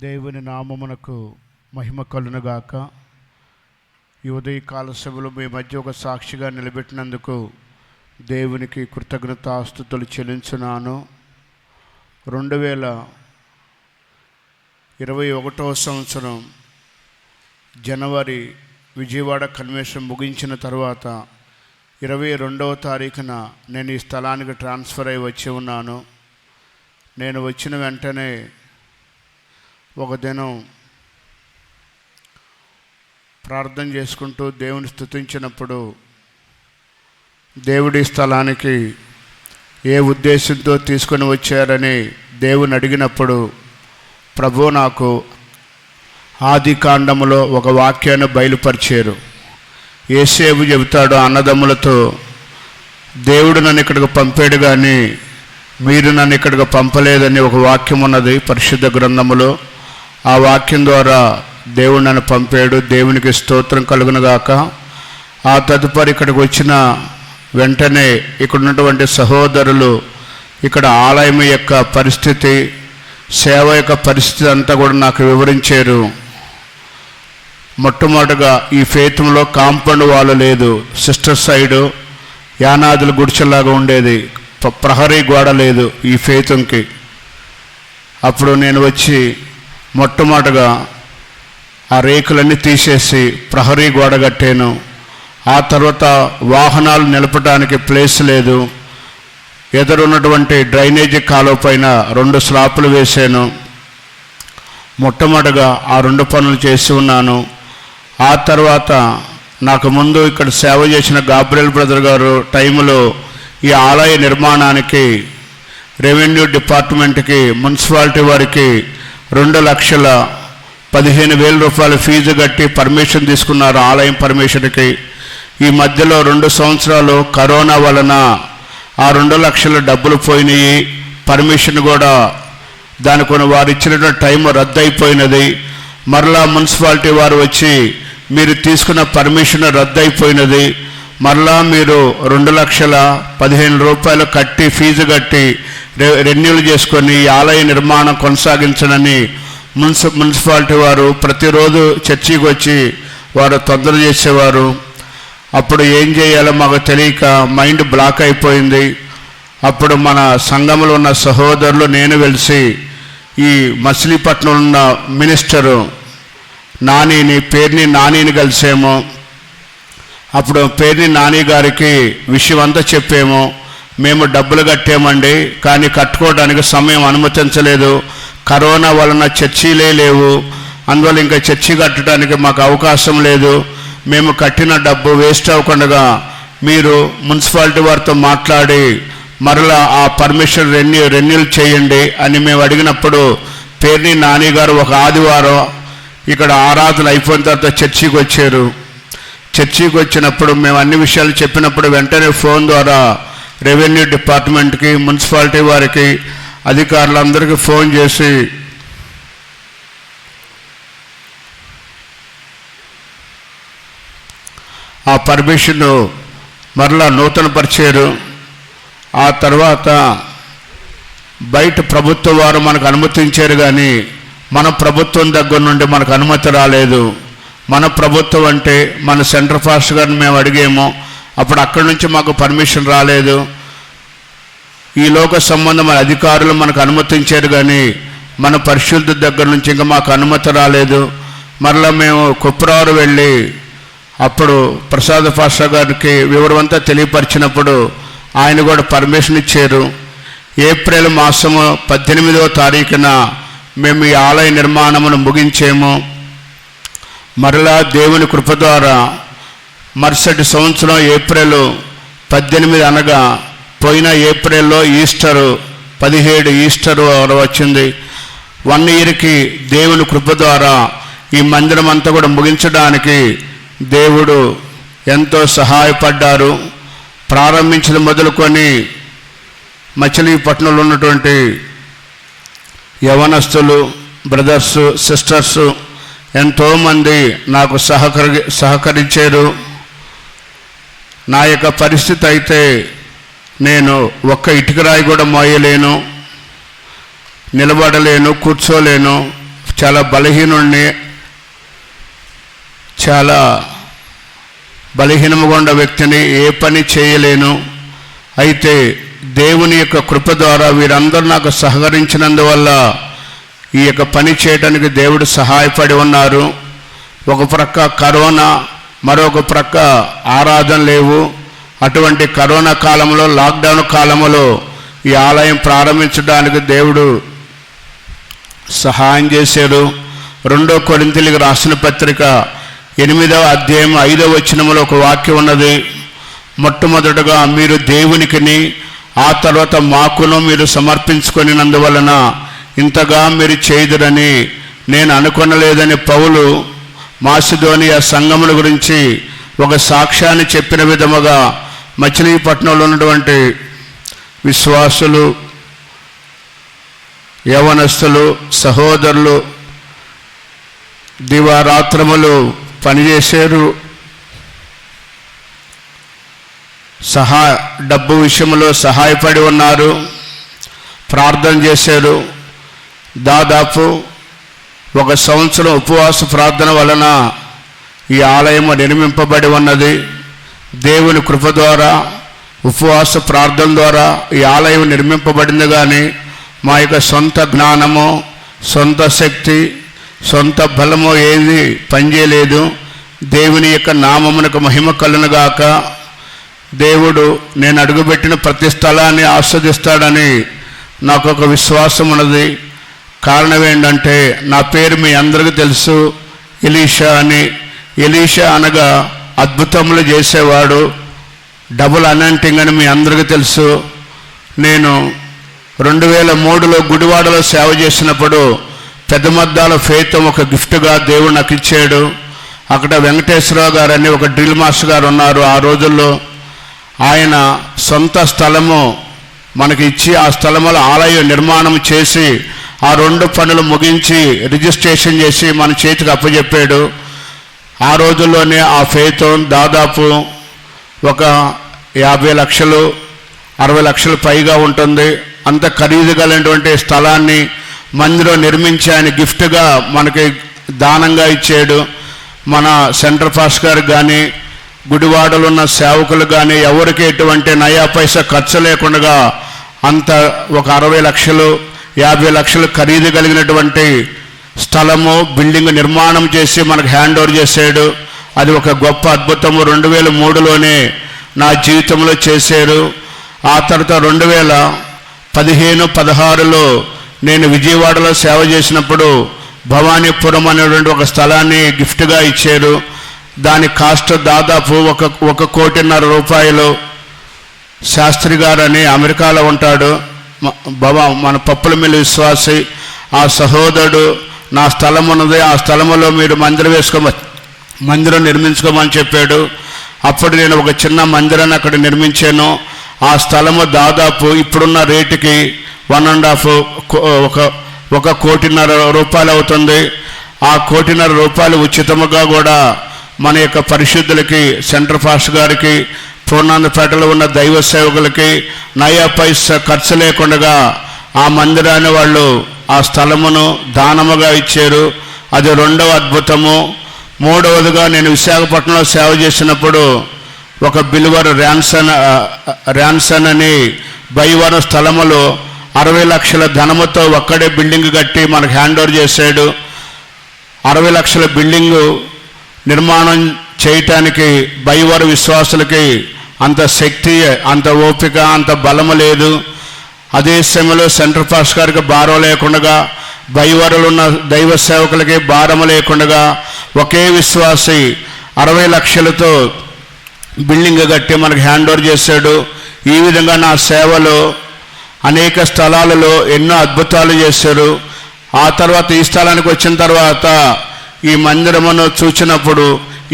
దేవుని నామమునకు మహిమ కలునుగాక ఈ ఉదయకాల సభలో మీ మధ్య ఒక సాక్షిగా నిలబెట్టినందుకు దేవునికి కృతజ్ఞతాస్తుతులు చెల్లించున్నాను. రెండు వేల ఇరవై ఒకటవ సంవత్సరం జనవరి విజయవాడ కన్వెన్షన్ ముగించిన తర్వాత ఇరవై రెండవ తారీఖున నేను ఈ స్థలానికి ట్రాన్స్ఫర్ అయి వచ్చి ఉన్నాను. నేను వచ్చిన వెంటనే ఒక దినం ప్రార్థన చేసుకుంటూ దేవుని స్తుతించినప్పుడు దేవుడి స్థలానికి ఏ ఉద్దేశంతో తీసుకొని వచ్చారని దేవుని అడిగినప్పుడు ప్రభు నాకు ఆది కాండములో ఒక వాక్యాన్ని బయలుపరిచారు. ఏసేపు చెబుతాడు అన్నదమ్ములతో దేవుడు నన్ను ఇక్కడికి పంపాడు కానీ మీరు నన్ను ఇక్కడికి పంపలేదని ఒక వాక్యం ఉన్నది పరిశుద్ధ గ్రంథములో. ఆ వాక్యం ద్వారా దేవుడు నన్ను పంపాడు. దేవునికి స్తోత్రం కలుగునుగాక. ఆ తదుపరి ఇక్కడికి వచ్చిన వెంటనే ఇక్కడ ఉన్నటువంటి సహోదరులు ఇక్కడ ఆలయం యొక్క పరిస్థితి సేవ యొక్క పరిస్థితి అంతా కూడా నాకు వివరించారు. మొట్టమొదటిగా ఈ ఫేతంలో కాంపౌండ్ వాళ్ళు లేదు. సిస్టర్ సైడు యానాదుల గుడిచెలాగా ఉండేది. ప్రహరీ గోడ లేదు ఈ ఫేతంకి అప్పుడు నేను వచ్చి మొట్టమొదటగా ఆ రేకులన్నీ తీసేసి ప్రహరీ గోడ కట్టాను. ఆ తర్వాత వాహనాలు నిలపడానికి ప్లేస్ లేదు. ఎదురున్నటువంటి డ్రైనేజీ కాలువ పైన రెండు స్లాపులు వేశాను. మొట్టమొదటిగా ఆ రెండు పనులు చేసి ఉన్నాను. ఆ తర్వాత నాకు ముందు ఇక్కడ సేవ చేసిన గాబ్రియల్ బ్రదర్ గారు టైంలో ఈ ఆలయ నిర్మాణానికి రెవెన్యూ డిపార్ట్మెంట్కి మున్సిపాలిటీ వారికి రెండు లక్షల పదిహేను వేల రూపాయల ఫీజు కట్టి పర్మిషన్ తీసుకున్నారు ఆలయం పర్మిషన్కి. ఈ మధ్యలో రెండు సంవత్సరాలు కరోనా వలన ఆ రెండు లక్షల డబ్బులు పోయినాయి. పర్మిషన్ కూడా దానికి వారు ఇచ్చిన టైం రద్దయిపోయినది. మరలా మున్సిపాలిటీ వారు వచ్చి మీరు తీసుకున్న పర్మిషన్ రద్దయిపోయినది. మరలా మీరు రెండు లక్షల పదిహేను రూపాయలు కట్టి ఫీజు కట్టి రెన్యూల్ చేసుకొని ఈ ఆలయ నిర్మాణం కొనసాగించడని మున్సి మున్సిపాలిటీ వారు ప్రతిరోజు చర్చికి వచ్చి వారు తొందర చేసేవారు. అప్పుడు ఏం చేయాలో మాకు తెలియక మైండ్ బ్లాక్ అయిపోయింది. అప్పుడు మన సంఘంలో ఉన్న సహోదరులు నేను వెలిసి ఈ మచిలీపట్నంలో ఉన్న మినిస్టరు నానిని పేరుని నానిని కలిసాము. అప్పుడు పేరుని నాని గారికి విషయం అంతా చెప్పాము. మేము డబ్బులు కట్టామండి కానీ కట్టుకోవడానికి సమయం అనుమతించలేదు. కరోనా వలన చర్చీలే లేవు. అందువల్ల ఇంకా చర్చి కట్టడానికి మాకు అవకాశం లేదు. మేము కట్టిన డబ్బు వేస్ట్ అవ్వకుండా మీరు మున్సిపాలిటీ వారితో మాట్లాడి మరలా ఆ పర్మిషన్ రెన్యూ రెన్యూల్ చేయండి అని మేము అడిగినప్పుడు పేర్ని నాని గారు ఒక ఆదివారం ఇక్కడ ఆరాధన అయిపోయిన తర్వాత చర్చికి వచ్చారు. చర్చికి వచ్చినప్పుడు మేము అన్ని విషయాలు చెప్పినప్పుడు వెంటనే ఫోన్ ద్వారా రెవెన్యూ డిపార్ట్మెంట్కి మున్సిపాలిటీ వారికి అధికారులందరికీ ఫోన్ చేసి ఆ పర్మిషన్ మరలా నూతన పరిచారు ఆ తర్వాత బయట ప్రభుత్వ వారు మనకు అనుమతించారు కానీ మన ప్రభుత్వం దగ్గర నుండి మనకు అనుమతి రాలేదు. మన ప్రభుత్వం అంటే మన సెంటర్ ఫాస్ట్ గారిని మేము అడిగాము. అప్పుడు అక్కడి నుంచి మాకు పర్మిషన్ రాలేదు. ఈ లోక సంబంధమైన అధికారులు మనకు అనుమతించారు కానీ మన పరిశుద్ధ దగ్గర నుంచి ఇంకా మాకు అనుమతి రాలేదు. మరలా మేము కుప్రారు వెళ్ళి అప్పుడు ప్రసాద్ పాషా గారికి వివరమంతా తెలియపరిచినప్పుడు ఆయన కూడా పర్మిషన్ ఇచ్చారు. ఏప్రిల్ మాసము పద్దెనిమిదవ తారీఖున మేము ఈ ఆలయ నిర్మాణమును ముగించాము. మరలా దేవుని కృప ద్వారా మరుసటి సంవత్సరం ఏప్రిల్ పద్దెనిమిది అనగా పోయిన ఏప్రిల్లో ఈస్టరు పదిహేడు ఈస్టరు వచ్చింది. వన్ ఇయర్కి దేవుని కృప ద్వారా ఈ మందిరం అంతా కూడా ముగించడానికి దేవుడు ఎంతో సహాయపడ్డారు. ప్రారంభించిన మొదలుకొని మచిలీపట్నంలో ఉన్నటువంటి యవనస్తులు బ్రదర్స్ సిస్టర్స్ ఎంతోమంది నాకు సహకరి సహకరించారు. నా యొక్క పరిస్థితి అయితే నేను ఒక్క ఇటుకరాయి కూడా మోయలేను నిలబడలేను కూర్చోలేను. చాలా బలహీనుణ్ణి చాలా బలహీనముగా ఉన్న వ్యక్తిని ఏ పని చేయలేను. అయితే దేవుని యొక్క కృప ద్వారా వీరందరూ నాకు సహకరించినందువల్ల ఈ యొక్క పని చేయడానికి దేవుడు సహాయపడి ఉన్నారు. ఒక ప్రక్క కరోనా మరొక ప్రక్క ఆరాధన లేవు. అటువంటి కరోనా కాలంలో లాక్డౌన్ కాలంలో ఈ ఆలయం ప్రారంభించడానికి దేవుడు సహాయం చేశారు రెండో కొరింతలకు రాసిన పత్రిక ఎనిమిదవ అధ్యాయం ఐదవ వచ్చినములో ఒక వాక్యం ఉన్నది. మొట్టమొదటగా మీరు దేవునికిని ఆ తర్వాత మాకును మీరు సమర్పించుకొనినందువలన ఇంతగా మీరు చేయుదురని నేను అనుకొనలేదని పౌలు మాసిధోనియ సంఘముల గురించి ఒక సాక్ష్యాన్ని చెప్పిన విధముగా మచిలీపట్నంలో ఉన్నటువంటి విశ్వాసులు యవనస్తులు సహోదరులు దివారాత్రములు పనిచేశారు. సహా డబ్బు విషయంలో సహాయపడి ఉన్నారు. ప్రార్థన చేశారు. దాదాపు ఒక సంవత్సరం ఉపవాస ప్రార్థన వలన ఈ ఆలయము నిర్మింపబడి ఉన్నది. దేవుని కృప ద్వారా ఉపవాస ప్రార్థన ద్వారా ఈ ఆలయం నిర్మింపబడింది కానీ మా యొక్క సొంత జ్ఞానము సొంత శక్తి సొంత బలము ఏది పనిచేయలేదు. దేవుని యొక్క నామమునకు మహిమ కలునుగాక దేవుడు నేను అడుగుపెట్టిన ప్రతి స్థలాన్ని ఆస్వాదిస్తాడని నాకు ఒక విశ్వాసం ఉన్నది కారణం ఏంటంటే నా పేరు మీ అందరికీ తెలుసు. ఎలీషా అని. ఎలీషా అనగా అద్భుతములు చేసేవాడు. డబుల్ అనంటింగ్ అని మీ అందరికీ తెలుసు. నేను రెండు వేల మూడులో గుడివాడలో సేవ చేసినప్పుడు పెద్ద మద్దాల ఫేత్ ఒక గిఫ్ట్గా దేవుడు నాకు ఇచ్చాడు. అక్కడ వెంకటేశ్వరరావు గారు అని ఒక డ్రిల్ మాస్టర్ గారు ఉన్నారు ఆ రోజుల్లో. ఆయన సొంత స్థలము మనకి ఇచ్చి ఆ స్థలములో ఆలయం నిర్మాణం చేసి ఆ రెండు పనులు ముగించి రిజిస్ట్రేషన్ చేసి మన చేతికి అప్పచెప్పాడు ఆ రోజుల్లోనే ఆ ఫేతం దాదాపు ఒక యాభై లక్షలు అరవై లక్షలు పైగా ఉంటుంది. అంత ఖరీదు కలిగినటువంటి స్థలాన్ని మందిరం నిర్మించి ఆయన గిఫ్ట్గా మనకి దానంగా ఇచ్చాడు. మన సెంటర్ పాస్ గారు కానీ గుడివాడలు ఉన్న సేవకులు కానీ ఎవరికి ఎటువంటి నయా పైసా ఖర్చు లేకుండా అంత ఒక అరవై లక్షలు యాభై లక్షలు ఖరీదు కలిగినటువంటి స్థలము బిల్డింగ్ నిర్మాణం చేసి మనకు హ్యాండ్ ఓవర్ చేశాడు. అది ఒక గొప్ప అద్భుతము. రెండు వేల మూడులోనే నా జీవితంలో చేశారు. ఆ తర్వాత రెండు వేల పదిహేను పదహారులో నేను విజయవాడలో సేవ చేసినప్పుడు భవానీపురం అనేటువంటి ఒక స్థలాన్ని గిఫ్ట్గా ఇచ్చారు. దాని కాస్ట్ దాదాపు ఒక ఒక కోటిన్నర రూపాయలు. శాస్త్రి గారు అని అమెరికాలో ఉంటాడు. బాబా మన పప్పుల మీద విశ్వాసి ఆ సహోదరుడు నా స్థలం ఉన్నది ఆ స్థలంలో మీరు మందిరం వేసుకోమ మందిరం నిర్మించుకోమని చెప్పాడు. అప్పుడు నేను ఒక చిన్న మందిరాన్ని అక్కడ నిర్మించాను. ఆ స్థలము దాదాపు ఇప్పుడున్న రేటుకి వన్ అండ్ హాఫ్ ఒక ఒక కోటిన్నర రూపాయలు అవుతుంది. ఆ కోటిన్నర రూపాయలు ఉచితముగా కూడా మన యొక్క పరిశుద్ధులకి సెంటర్ ఫాస్ట్ గారికి పూర్ణాందపేటలో ఉన్న దైవ సేవకులకి నయా పైసా ఖర్చు లేకుండా ఆ మందిరాన్ని వాళ్ళు ఆ స్థలమును దానముగా ఇచ్చారు. అది రెండవ అద్భుతము. మూడవదిగా నేను విశాఖపట్నంలో సేవ చేసినప్పుడు ఒక బిల్వర్ ర్యాన్సన్ ర్యాన్సన్ అని బైవరం స్థలములో అరవై లక్షల ధనముతో ఒక్కడే బిల్డింగ్ కట్టి మనకు హ్యాండ్ ఓవర్ చేశాడు. అరవై లక్షల బిల్డింగు నిర్మాణం చేయటానికి బైవర విశ్వాసులకి అంత శక్తి అంత ఓపిక అంత బలము లేదు. అదే సమయంలో సెంటర్ పాస్ గారికి భారం లేకుండా దైవరులు ఉన్న దైవ సేవకులకి భారము లేకుండా ఒకే విశ్వాసి అరవై లక్షలతో బిల్డింగ్ కట్టి మనకు హ్యాండ్ ఓవర్ చేశాడు. ఈ విధంగా నా సేవలో అనేక స్థలాలలో ఎన్నో అద్భుతాలు చేశారు ఆ తర్వాత ఈ స్థలానికి వచ్చిన తర్వాత ఈ మందిరమును చూచినప్పుడు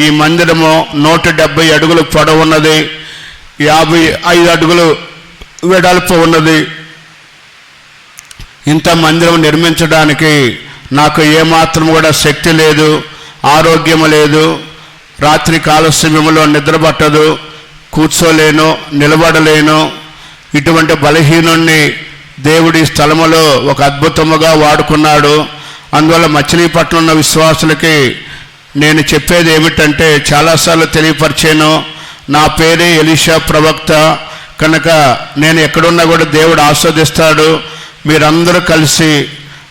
ఈ మందిరము నూట డెబ్బై అడుగులు పొడవున్నది. యాభై ఐదు అడుగులు వెడల్పు ఉన్నది. ఇంత మందిరం నిర్మించడానికి నాకు ఏమాత్రం కూడా శక్తి లేదు ఆరోగ్యం లేదు. రాత్రి కాల సమయంలో నిద్ర పట్టదు కూర్చోలేను నిలబడలేను. ఇటువంటి బలహీనుణ్ణి దేవుడి స్థలములో ఒక అద్భుతముగా వాడుకున్నాడు. అందువల్ల మచిలీపట్నం ఉన్న విశ్వాసులకి నేను చెప్పేది ఏమిటంటే చాలాసార్లు తెలియపరిచాను. నా పేరే ఎలీషా ప్రవక్త. కనుక నేను ఎక్కడున్నా కూడా దేవుడు ఆస్వాదిస్తాడు. మీరందరూ కలిసి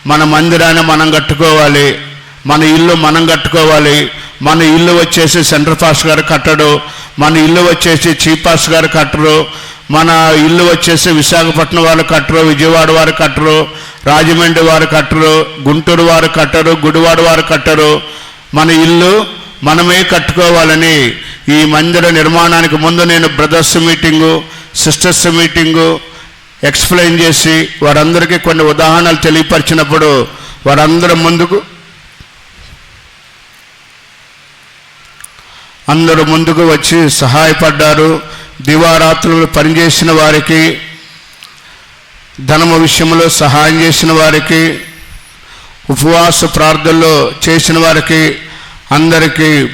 మన మందిరాన్ని మనం కట్టుకోవాలి. మన ఇల్లు మనం కట్టుకోవాలి. మన ఇల్లు వచ్చేసి సెంటర్ పాస్ గారు కట్టడు. మన ఇల్లు వచ్చేసి చీఫ్ గారు కట్టరు. మన ఇల్లు వచ్చేసి విశాఖపట్నం వారు కట్టరు విజయవాడ వారు కట్టరు రాజమండ్రి వారు కట్టరు గుంటూరు వారు కట్టరు గుడివాడ వారు కట్టరు. మన ఇల్లు మనమే కట్టుకోవాలని ఈ మందిర నిర్మాణానికి ముందు నేను brothers meeting sisters meeting explain చేసి వారందరికీ కొన్ని ఉదాహరణలు తెలియపరిచినప్పుడు వారందరూ ముందుకు అందరూ ముందుకు వచ్చి సహాయపడ్డారు. దివారాత్రులు పనిచేసిన వారికి ధనము విషయంలో సహాయం చేసిన వారికి ఉపవాస ప్రార్థనలో చేసిన వారికి అందరికీ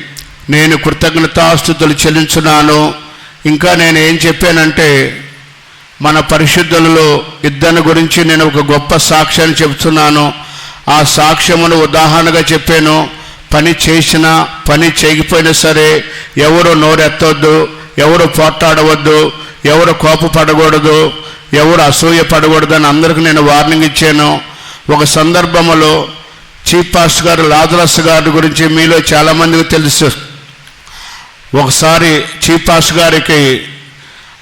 నేను కృతజ్ఞతాస్థుతులు చెల్లించున్నాను. ఇంకా నేను ఏం చెప్పానంటే మన పరిశుద్ధులలో ఇద్దరిని గురించి నేను ఒక గొప్ప సాక్ష్యాన్ని చెబుతున్నాను. ఆ సాక్ష్యమును ఉదాహరణగా చెప్పాను. పని చేసినా పని చేయకపోయినా సరే ఎవరు నోరెత్తొద్దు ఎవరు పోట్లాడవద్దు ఎవరు కోపపడకూడదు ఎవరు అసూయ పడకూడదు అని అందరికీ నేను వార్నింగ్ ఇచ్చాను. ఒక సందర్భంలో చీఫ్ పాస్టర్ గారు లాదరస్ గారి గురించి మీలో చాలామందికి తెలుసు. ఒకసారి చీఫ్ పాస్టర్ గారికి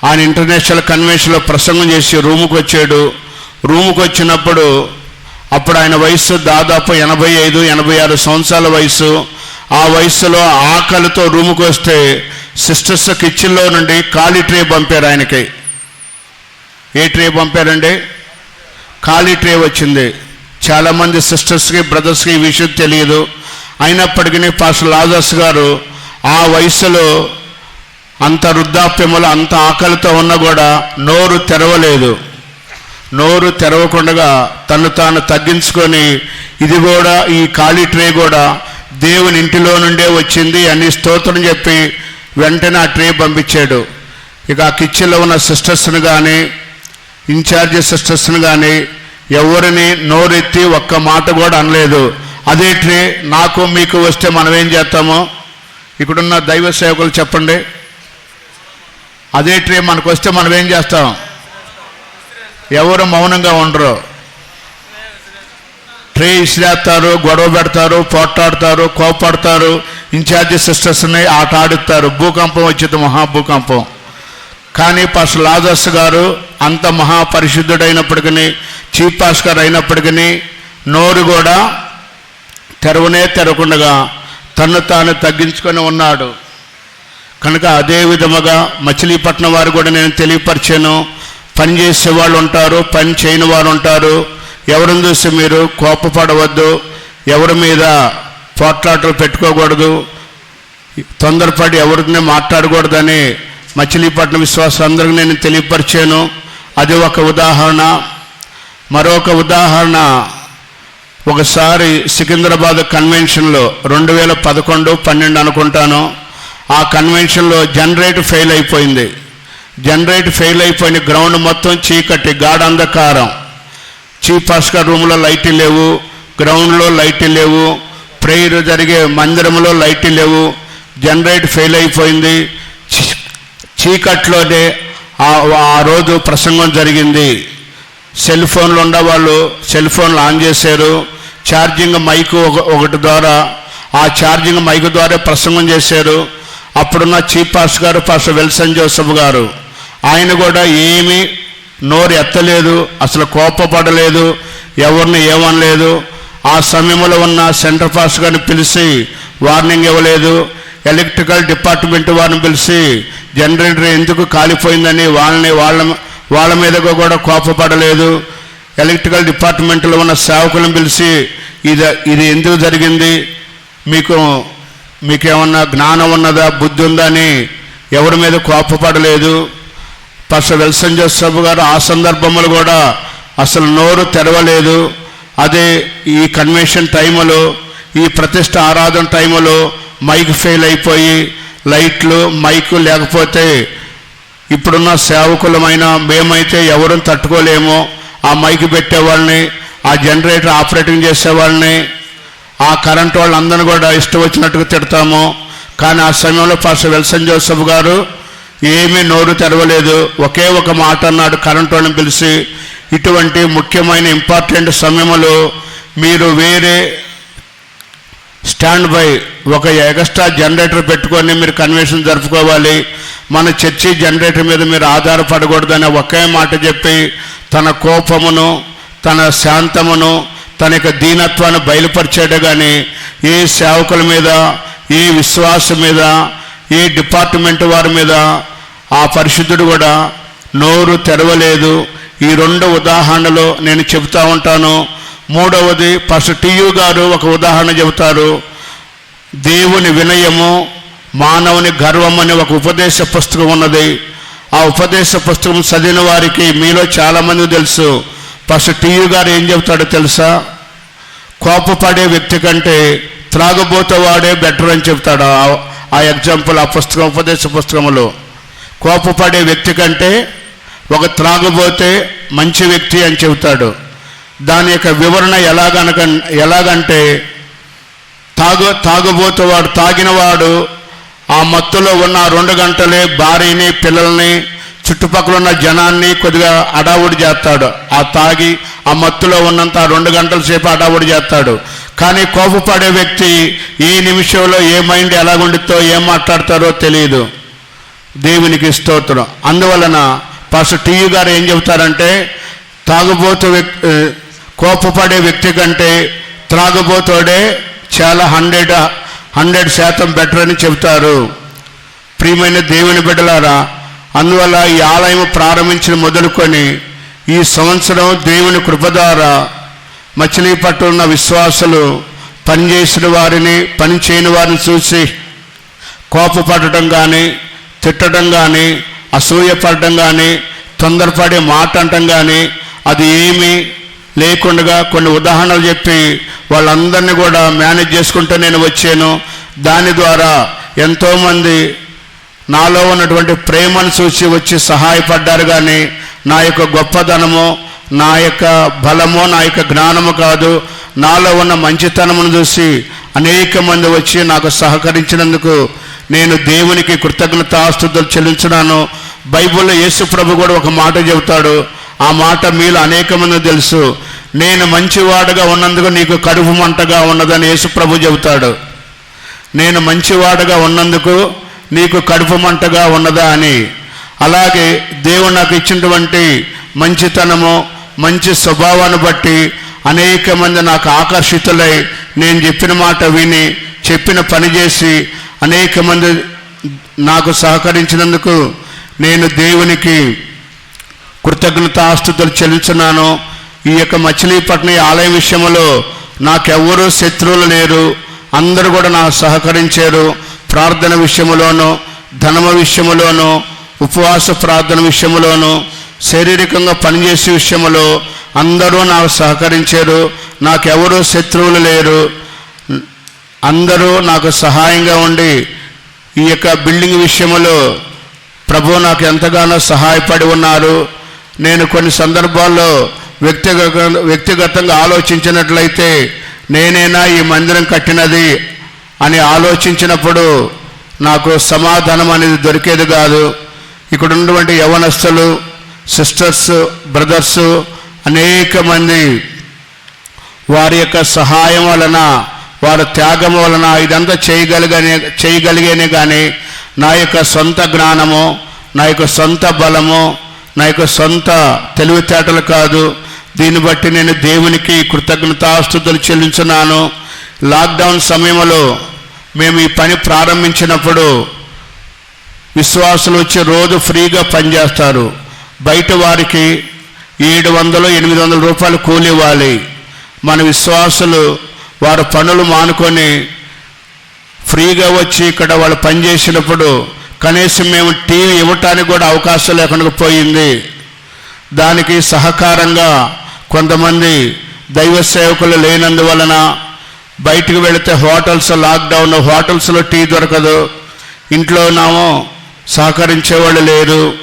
ఆయన ఇంటర్నేషనల్ కన్వెన్షన్లో ప్రసంగం చేసి రూముకు వచ్చాడు. రూముకు వచ్చినప్పుడు అప్పుడు ఆయన వయసు దాదాపు ఎనభై ఐదు ఎనభై ఆరు సంవత్సరాల వయసు ఆ వయసులో ఆకలితో రూముకు వస్తే సిస్టర్స్ కిచెన్లో నుండి ఖాళీ ట్రే పంపారు ఆయనకి. ఏ ట్రే పంపారండి? ఖాళీ ట్రే వచ్చింది. చాలామంది సిస్టర్స్కి బ్రదర్స్కి ఈ విషయం తెలియదు. అయినప్పటికీ పాస్టర్ లాజర్స్ గారు ఆ వయసులో అంత వృద్ధాప్యములో అంత ఆకలితో ఉన్నా కూడా నోరు తెరవలేదు. నోరు తెరవకుండా తను తాను తగ్గించుకొని ఇది కూడా ఈ ఖాళీ ట్రే కూడా దేవుని ఇంటిలో నుండే వచ్చింది అని స్తోత్రం చెప్పి వెంటనే ఆ ట్రే పంపించాడు. ఇక ఆ కిచెన్లో ఉన్న సిస్టర్స్ని కానీ ఇన్ఛార్జ్ సిస్టర్స్ని కానీ ఎవరిని నోరెత్తి ఒక్క మాట కూడా అనలేదు. అదే నాకు మీకు వస్తే మనం ఏం చేస్తాము? ఇక్కడున్న దైవ సేవకులు చెప్పండి. అదే మనకు వస్తే మనం ఏం చేస్తాం? ఎవరు మౌనంగా ఉండరు. ట్రే ఇసిరేస్తారు గొడవ పెడతారు పోట్లాడతారు కోపాడతారు ఇన్ఛార్జి సిస్టర్స్ని ఆట ఆడిస్తారు. భూకంపం వచ్చింది మహాభూకంపం. కానీ పాస్ లాజర్స్ గారు అంత మహాపరిశుద్ధుడైనప్పటికీ చీఫ్ పాస్ గారు అయినప్పటికీ నోరు కూడా తెరవనే తెరవకుండా తను తాను తగ్గించుకొని ఉన్నాడు. కనుక అదే విధముగా మచిలీపట్నం వారు కూడా నేను తెలియపరిచాను. పని చేసే వాళ్ళు ఉంటారు పని చేయని వారు ఉంటారు. ఎవరిని చూసి మీరు కోపపడవద్దు ఎవరి మీద పోట్లాటలు పెట్టుకోకూడదు తొందరపడి ఎవరిని మాట్లాడకూడదని మచిలీపట్నం విశ్వాసం అందరికి నేను తెలియపరిచాను. అది ఒక ఉదాహరణ. మరొక ఉదాహరణ. ఒకసారి సికింద్రాబాద్ కన్వెన్షన్లో రెండు వేల పదకొండు పన్నెండు అనుకుంటాను. ఆ కన్వెన్షన్లో జనరేట్ ఫెయిల్ అయిపోయింది. జనరేట్ ఫెయిల్ అయిపోయిన గ్రౌండ్ మొత్తం చీకటి గాఢ అంధకారం. చీఫ్ పాస్కర్ రూమ్లో లైట్లు లేవు గ్రౌండ్లో లైట్లు లేవు ప్రేయర్ జరిగే మందిరంలో లైట్లు లేవు. జనరేట్ ఫెయిల్ అయిపోయింది. చీకట్లోనే ఆ రోజు ప్రసంగం జరిగింది. సెల్ ఫోన్లు ఉండేవాళ్ళు సెల్ ఫోన్లు ఆన్ చేశారు. ఛార్జింగ్ మైక్ ఒక- ఒకటి ద్వారా ఆ ఛార్జింగ్ మైక్ ద్వారా ప్రసంగం చేశారు. అప్పుడున్న చీఫ్ పాస్ గారు పాస్టర్ విల్సన్ జోసఫ్ గారు. ఆయన కూడా ఏమీ నోరు ఎత్తలేదు అసలు కోపపడలేదు ఎవరిని ఏమనలేదు. ఆ సమయంలో ఉన్న సెంటర్ పాస్ గారిని పిలిచి వార్నింగ్ ఇవ్వలేదు. ఎలక్ట్రికల్ డిపార్ట్మెంట్ వారిని పిలిచి జనరేటర్ ఎందుకు కాలిపోయిందని వాళ్ళని వాళ్ళ వాళ్ళ మీద కూడా కోపపడలేదు. ఎలక్ట్రికల్ డిపార్ట్మెంట్లో ఉన్న సేవకులను పిలిచి ఇది ఇది ఎందుకు జరిగింది? మీకు మీకేమన్నా జ్ఞానం ఉన్నదా బుద్ధి ఉందా అని ఎవరి మీద కోపపడలేదు? పాస్టర్ వెల్సన్ జోసఫ్ గారు ఆ సందర్భంలో కూడా అసలు నోరు తెరవలేదు. అదే ఈ కన్వెన్షన్ టైములో ఈ ప్రతిష్ట ఆరాధన టైములో మైక్ ఫెయిల్ అయిపోయి లైట్లు మైకు లేకపోతే ఇప్పుడున్న సేవకులమైన మేమైతే ఎవరూ తట్టుకోలేము. ఆ మైక్ పెట్టేవాళ్ళని ఆ జనరేటర్ ఆపరేటింగ్ చేసేవాళ్ళని ఆ కరెంట్ వాళ్ళందరినీ కూడా ఇష్టం వచ్చినట్టుగా తిడతాము. కానీ ఆ సమయంలో పాస్టర్ వెల్సన్ జోసఫ్ గారు ఏమీ నోరు తెరవలేదు. ఒకే ఒక మాట అన్నాడు కరెంట్ వాళ్ళని పిలిచి ఇటువంటి ముఖ్యమైన ఇంపార్టెంట్ సమయంలో మీరు వేరే స్టాండ్ బై ఒక ఎక్స్ట్రా జనరేటర్ పెట్టుకొని మీరు కన్వెన్షన్ జరుపుకోవాలి. మన చర్చి జనరేటర్ మీద మీరు ఆధారపడకూడదని ఒకే మాట చెప్పి తన కోపమును తన శాంతమును తన యొక్క దీనత్వాన్ని బయలుపరిచాడు కానీ ఏ సేవకుల మీద ఏ విశ్వాసం మీద ఏ డిపార్ట్మెంట్ వారి మీద ఆ పరిశుద్ధుడు కూడా నోరు తెరవలేదు. ఈ రెండు ఉదాహరణలు నేను చెబుతా ఉంటాను. మూడవది ఫస్ట్ టియు గారు ఒక ఉదాహరణ చెబుతారు. దేవుని వినయము మానవుని గర్వం అనే ఒక ఉపదేశ పుస్తకం ఉన్నది. ఆ ఉపదేశ పుస్తకం చదివిన వారికి మీలో చాలామంది తెలుసు. ఫస్ట్ టియు గారు ఏం చెబుతాడో తెలుసా? కోపపడే వ్యక్తి కంటే త్రాగబోతేవాడే బెటర్ అని చెప్తాడు ఆ- ఆ ఎగ్జాంపుల్ ఆ పుస్తకం ఉపదేశ పుస్తకంలో కోపపడే వ్యక్తి కంటే ఒక త్రాగబోతే మంచి వ్యక్తి అని చెబుతాడు. దాని యొక్క వివరణ ఎలాగనక ఎలాగంటే తాగు తాగుబోతువాడు తాగినవాడు ఆ మత్తులో ఉన్న రెండు గంటలే భార్యని పిల్లల్ని చుట్టుపక్కల ఉన్న జనాన్ని కొద్దిగా అడావుడి చేస్తాడు. ఆ తాగి ఆ మత్తులో ఉన్నంత ఆ రెండు గంటల సేపు అడావుడి చేస్తాడు. కానీ కోపపడే వ్యక్తి ఈ నిమిషంలో ఏ మైండ్ ఎలాగుండితో ఏం మాట్లాడతారో తెలియదు దేవునికి స్తోత్రం. అందువలన పాస్టర్ టీయు గారు ఏం చెబుతారంటే తాగుబోతు వ్యక్తి కోపపడే వ్యక్తి కంటే త్రాగుబోతోడే చాలా హండ్రెడ్ హండ్రెడ్ శాతం బెటర్ అని చెబుతారు. ప్రియమైన దేవుని బిడ్డలారా అందువల్ల ఈ ఆలయం ప్రారంభించిన మొదలుకొని ఈ సంవత్సరం దేవుని కృప ద్వారా మచిలీపట్నం ఉన్న విశ్వాసులు పనిచేసిన వారిని పని చేయని వారిని చూసి కోపపడటం కానీ తిట్టడం కానీ అసూయపడటం కానీ తొందరపడే మాట అంటం కానీ అది ఏమీ లేకుండా కొన్ని ఉదాహరణలు చెప్పి వాళ్ళందరినీ కూడా మేనేజ్ చేసుకుంటూ నేను వచ్చాను. దాని ద్వారా ఎంతోమంది నాలో ఉన్నటువంటి ప్రేమను చూసి వచ్చి సహాయపడ్డారు కానీ నా యొక్క గొప్పదనము నా యొక్క బలము నా యొక్క జ్ఞానము కాదు నాలో ఉన్న మంచితనమును చూసి అనేక మంది వచ్చి నాకు సహకరించినందుకు నేను దేవునికి కృతజ్ఞతాస్తుతులు చెల్లించున్నాను. బైబిల్లో యేసు ప్రభు కూడా ఒక మాట చెబుతాడు. ఆ మాట మీలో అనేక మంది తెలుసు. నేను మంచివాడుగా ఉన్నందుకు నీకు కడుపు మంటగా ఉన్నదని యేసుప్రభు చెబుతాడు. నేను మంచివాడుగా ఉన్నందుకు నీకు కడుపు మంటగా ఉన్నదా అని. అలాగే దేవుడు నాకు ఇచ్చినటువంటి మంచితనము మంచి స్వభావాన్ని బట్టి అనేక మంది నాకు ఆకర్షితులై నేను చెప్పిన మాట విని చెప్పిన పని చేసి అనేక మంది నాకు సహకరించినందుకు నేను దేవునికి కృతజ్ఞతాస్తుతులు చెల్లించున్నాను. ఈ యొక్క మచిలీపట్నం ఆలయం విషయంలో నాకెవ్వరూ శత్రువులు లేరు. అందరూ కూడా నాకు సహకరించారు. ప్రార్థన విషయంలోనూ ధనమ విషయంలోనూ ఉపవాస ప్రార్థన విషయంలోనూ శారీరకంగా పనిచేసే విషయంలో అందరూ నాకు సహకరించారు. నాకెవరూ శత్రువులు లేరు. అందరూ నాకు సహాయంగా ఉండి ఈ యొక్క బిల్డింగ్ విషయంలో ప్రభు నాకు ఎంతగానో సహాయపడి ఉన్నారు. నేను కొన్ని సందర్భాల్లో వ్యక్తిగత వ్యక్తిగతంగా ఆలోచించినట్లయితే నేనేనా ఈ మందిరం కట్టినది అని ఆలోచించినప్పుడు నాకు సమాధానం అనేది దొరికేది కాదు. ఇక్కడ ఉన్నటువంటి యవనస్తులు సిస్టర్స్ బ్రదర్స్ అనేక మంది వారి యొక్క సహాయం వలన వారి త్యాగం వలన ఇదంతా చేయగలిగనే చేయగలిగేనే కానీ నా యొక్క సొంత జ్ఞానము నా యొక్క సొంత బలము నా యొక్క సొంత తెలివితేటలు కాదు. దీన్ని బట్టి నేను దేవునికి కృతజ్ఞతాస్తుతులు చెల్లించున్నాను. లాక్డౌన్ సమయంలో మేము ఈ పని ప్రారంభించినప్పుడు విశ్వాసులు వచ్చి రోజు ఫ్రీగా పనిచేస్తారు. బయట వారికి ఏడు వందలు ఎనిమిది వందల రూపాయలు కూలి ఇవ్వాలి. మన విశ్వాసులు వారు పనులు మానుకొని ఫ్రీగా వచ్చి ఇక్కడ వాళ్ళు పనిచేసినప్పుడు కనీసం మేము టీవీ ఇవ్వటానికి కూడా అవకాశం లేకుండా పోయింది. దానికి సహకారంగా కొంతమంది దైవ సేవకులు లేనందువలన బయటికి వెళితే హోటల్స్ లాక్డౌన్ హోటల్స్లో టీ దొరకదు. ఇంట్లోనేమో సహకరించేవాళ్ళు లేరు.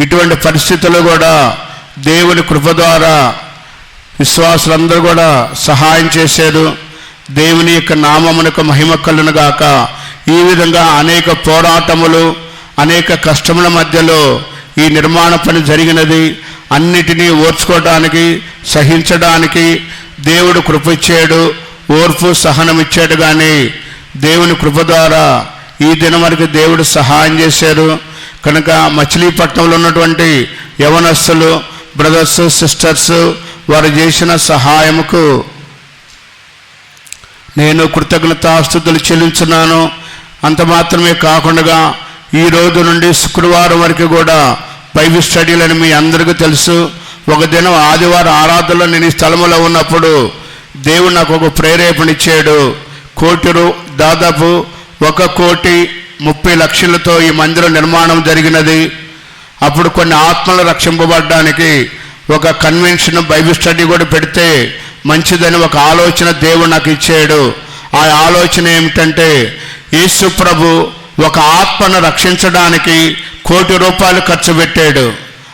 ఇటువంటి పరిస్థితులు కూడా దేవుని కృప ద్వారా విశ్వాసులందరూ కూడా సహాయం చేశారు. దేవుని యొక్క నామమునకు మహిమ కలునుగాక గాక. ఈ విధంగా అనేక పోరాటములు అనేక కష్టముల మధ్యలో ఈ నిర్మాణ పని జరిగినది. అన్నిటినీ ఓర్చుకోవడానికి సహించడానికి దేవుడు కృపిచ్చాడు ఓర్పు సహనం ఇచ్చాడు కానీ దేవుని కృప ద్వారా ఈ దినం వరకు దేవుడు సహాయం చేశారు కనుక మచిలీపట్నంలో ఉన్నటువంటి యవనస్తులు బ్రదర్స్ సిస్టర్స్ వారు చేసిన సహాయముకు నేను కృతజ్ఞతాస్థుతులు చెల్లించున్నాను. అంత మాత్రమే కాకుండా ఈ రోజు నుండి శుక్రవారం వరకు కూడా బైబిల్ స్టడీలని మీ అందరికీ తెలుసు. ఒక దినం ఆదివారం ఆరాధనలో నేను ఈ స్థలంలో ఉన్నప్పుడు దేవుడు నాకు ఒక ప్రేరేపణ ఇచ్చాడు. కోటి రూ దాదాపు ఒక కోటి ముప్పై లక్షలతో ఈ మందిరం నిర్మాణం జరిగినది. అప్పుడు కొన్ని ఆత్మలు రక్షింపబడడానికి ఒక కన్వెన్షన్ బైబిల్ స్టడీ కూడా పెడితే మంచిదని ఒక ఆలోచన దేవుడు నాకు ఇచ్చాడు. ఆ ఆలోచన ఏమిటంటే యేసు ప్రభు ఒక ఆత్మను రక్షించడానికి కోటి రూపాయలు ఖర్చు పెట్టాడు.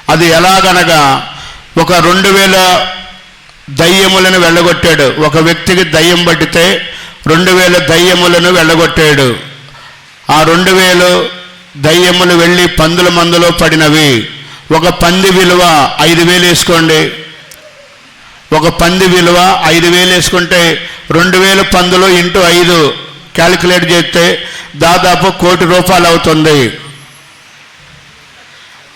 అది ఎలాగనగా ఒక రెండు వేల దయ్యములను వెళ్ళగొట్టాడు. ఒక వ్యక్తికి దయ్యం పట్టితే రెండు వేల దయ్యములను వెళ్ళగొట్టాడు. ఆ రెండు వేలు దయ్యములు వెళ్ళి పందుల మందులో పడినవి. ఒక పంది విలువ ఐదు వేలు వేసుకోండి. ఒక పంది విలువ ఐదు వేలు వేసుకుంటే రెండు వేలు పందులు ఇంటూ ఐదు. క్యాలిక్యులేట్ చేస్తే దాదాపు కోటి రూపాయలు అవుతుంది.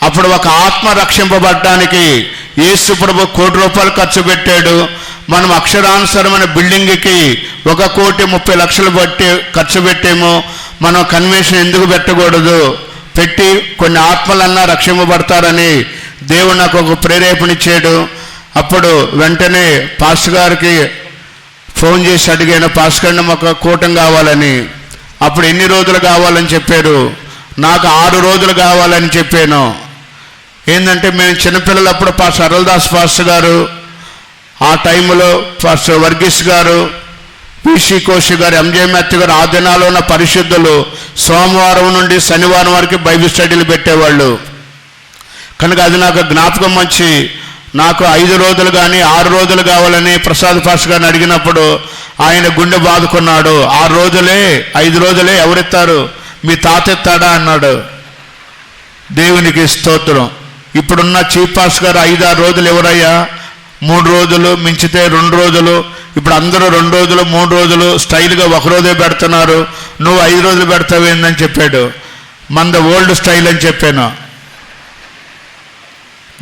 అప్పుడు ఒక ఆత్మ రక్షింపబడటానికి యేసు ప్రభు కోటి రూపాయలు ఖర్చు పెట్టాడు. మనం అక్షరానుసరమైన బిల్డింగ్కి ఒక కోటి ముప్పై లక్షలు బట్టి ఖర్చు పెట్టేమో. మనం కన్వెన్షన్ ఎందుకు పెట్టకూడదు? పెట్టి కొన్ని ఆత్మలన్నా రక్షింపబడతారని దేవుడు నాకు ఒక ప్రేరేపణ ఇచ్చాడు. అప్పుడు వెంటనే పాస్టర్ గారికి ఫోన్ చేసి అడిగాను పాస్టర్ గారిని మాకు కూటం కావాలని. అప్పుడు ఎన్ని రోజులు కావాలని చెప్పారు? నాకు ఆరు రోజులు కావాలని చెప్పాను. ఏంటంటే మేము చిన్నపిల్లలప్పుడు పాస్ అరుల్దాస్ పాస్టర్ గారు ఆ టైంలో పాస్టర్ వర్గీస్ గారు పిసి కోశి గారు ఎంజే మాథ్యూ గారు ఆ దినాల్లో ఉన్న పరిశుద్ధులు సోమవారం నుండి శనివారం వరకు బైబిల్ స్టడీలు పెట్టేవాళ్ళు. కనుక అది నాకు జ్ఞాపకం వచ్చి నాకు ఐదు రోజులు కానీ ఆరు రోజులు కావాలని ప్రసాద్ పాస్ గారిని అడిగినప్పుడు ఆయన గుండె బాదుకున్నాడు. ఆరు రోజులే ఐదు రోజులే ఎవరిస్తారు? మీ తాత ఎత్తాడా? అన్నాడు. దేవునికి స్తోత్రం. ఇప్పుడున్న చీఫ్ పాస్ గారు ఐదు ఆరు రోజులు ఎవరయ్యా? మూడు రోజులు మించితే రెండు రోజులు. ఇప్పుడు అందరూ రెండు రోజులు మూడు రోజులు స్టైల్గా ఒక రోజే పెడుతున్నారు. నువ్వు ఐదు రోజులు పెడతావేందని చెప్పాడు. మంద ఓల్డ్ స్టైల్ అని చెప్పాను.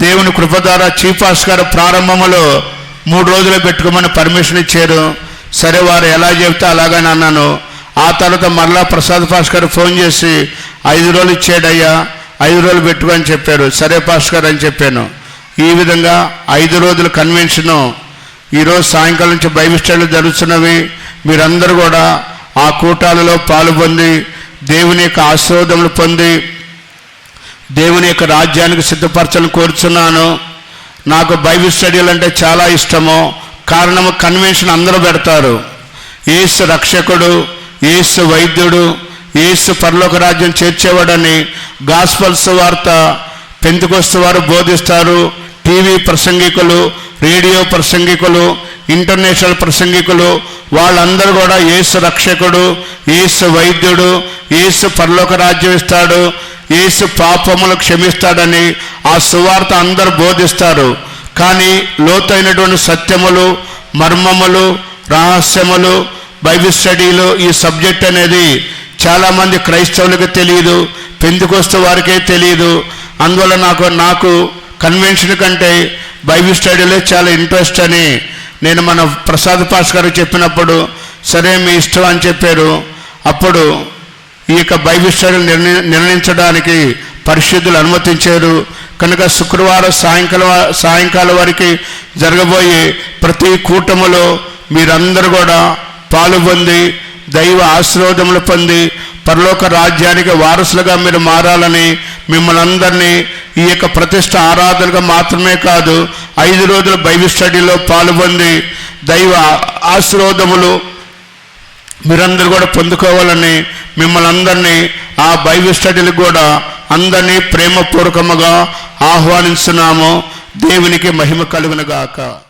దేవుని కృప ద్వారా చీఫ్ పాస్ గారు ప్రారంభంలో మూడు రోజులు పెట్టుకోమని పర్మిషన్ ఇచ్చారు. సరే వారు ఎలా చెబితే అలాగని అన్నాను. ఆ తర్వాత మరలా ప్రసాద్ భాస్కర్ గారు ఫోన్ చేసి ఐదు రోజులు ఇచ్చాడయ్యా ఐదు రోజులు పెట్టుకొని చెప్పారు. సరే భాస్కర్ గారు అని చెప్పాను. ఈ విధంగా ఐదు రోజుల కన్వెన్షను ఈరోజు సాయంకాలం నుంచి బైబిల్ స్టడీలు జరుగుతున్నవి. మీరందరూ కూడా ఆ కూటాలలో పాల్పొంది దేవుని యొక్క ఆశీర్వాదములు పొంది దేవుని యొక్క రాజ్యానికి సిద్ధపరచాలని కోరుచున్నాను. నాకు బైబిల్ స్టడీలు అంటే చాలా ఇష్టము. కారణము కన్వెన్షన్ అందరూ పెడతారు. ఏసు రక్షకుడు ఏసు వైద్యుడు ఏసు పరలోక రాజ్యం చేర్చేవాడని గాస్పల్స్ వార్త పెంతుకొస్తు వారు బోధిస్తారు. టీవీ ప్రసంగికులు రేడియో ప్రసంగికులు ఇంటర్నేషనల్ ప్రసంగికులు వాళ్ళందరూ కూడా ఏసు రక్షకుడు ఏసు వైద్యుడు ఏసు పరలోక రాజ్యం ఇస్తాడు. యేసు పాపములు క్షమిస్తాడని ఆ సువార్త అందరూ బోధిస్తారు. కానీ లోతైనటువంటి సత్యములు మర్మములు రహస్యములు బైబిల్ స్టడీలు ఈ సబ్జెక్ట్ అనేది చాలామంది క్రైస్తవులకు తెలియదు పెందుకొస్తే వారికే తెలియదు అందువల్ల నాకు నాకు కన్వెన్షన్ కంటే బైబిల్ స్టడీలో చాలా ఇంట్రెస్ట్ అని నేను మన ప్రసాద్ పాస్ గారు చెప్పినప్పుడు సరే మీ ఇష్టం అని చెప్పారు. అప్పుడు ఈ యొక్క బైబిల్ స్టడీలు నిర్ణయి నిర్ణయించడానికి పరిశుద్ధులు అనుమతించారు. కనుక శుక్రవారం సాయంకాలం సాయంకాలం వరకు జరగబోయే ప్రతి కూటములో మీరందరూ కూడా పాలు పొంది దైవ ఆశీర్వాదములు పొంది పరలోక రాజ్యానికి వారసులుగా మీరు మారాలని మిమ్మల్ని అందరినీ ఈ యొక్క ప్రతిష్ట ఆరాధనగా మాత్రమే కాదు ఐదు రోజుల బైబిల్ స్టడీలో పాల్గొంది దైవ ఆశీర్వాదములు మీరందరూ కూడా పొందుకోవాలని మిమ్మల్ని అందరినీ ఆ బైబిల్ స్టడీలకు కూడా అందరినీ ప్రేమపూర్వకముగా ఆహ్వానిస్తున్నాము దేవునికి మహిమ కలుగునగాక.